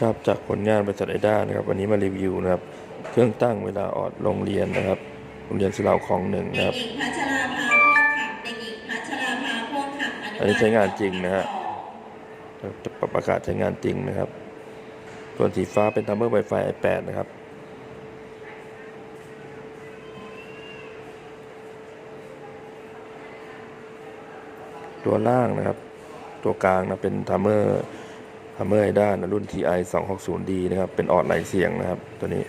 ครับจากผลงานบริษัทไอด้านะครับวันนี้มารีวิวนะครับ เครื่องตั้งเวลาออดโรงเรียนนะครับโรงเรียนสุเหร่าคลองหนึ่งเด็นะคกรับหญิงพัชราภาพ่วงขับเด็กหญิงพัชราภาพ่วงขับอนุบาลอันนี้ใช้งานจริงนะฮะจะปรับอากาศใช้งานจริงนะครับส่วนสีฟ้าเป็นทัมเมอร์ไวไฟ i8 นะครับตัวล่างนะครับ ตัวกลางนะเป็นทัมเมอร์ ทัมเมอร์ไอด้านรุ่น TI 260D นะครับ เป็นออดไหลเสียงนะครับ ตัวนี้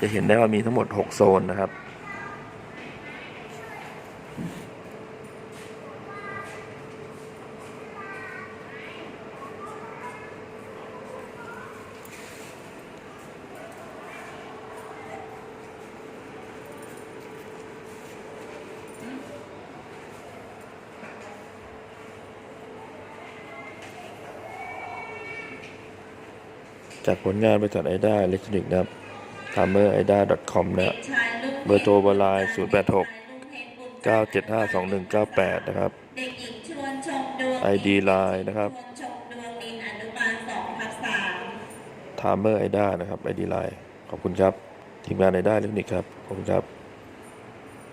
จะเห็นได้ว่ามีทั้งหมด 6 โซนนะครับ จากผลงานบริษัทไอด้าอิเล็กทรอนิกส์นะครับ t i m e r i d a com นะ เบอร์โทรเบอร์ไลน์086 9752198 นะครับเด็กหญิงชวนชมดวง ID Line นะครับชวนชมอนุบาลสองทับสาม t i m e r i d a นะครับ ID Line ขอบคุณครับ ทีมงานไอด้าอิเล็กทรอนิกส์ครับ ขอบคุณครับ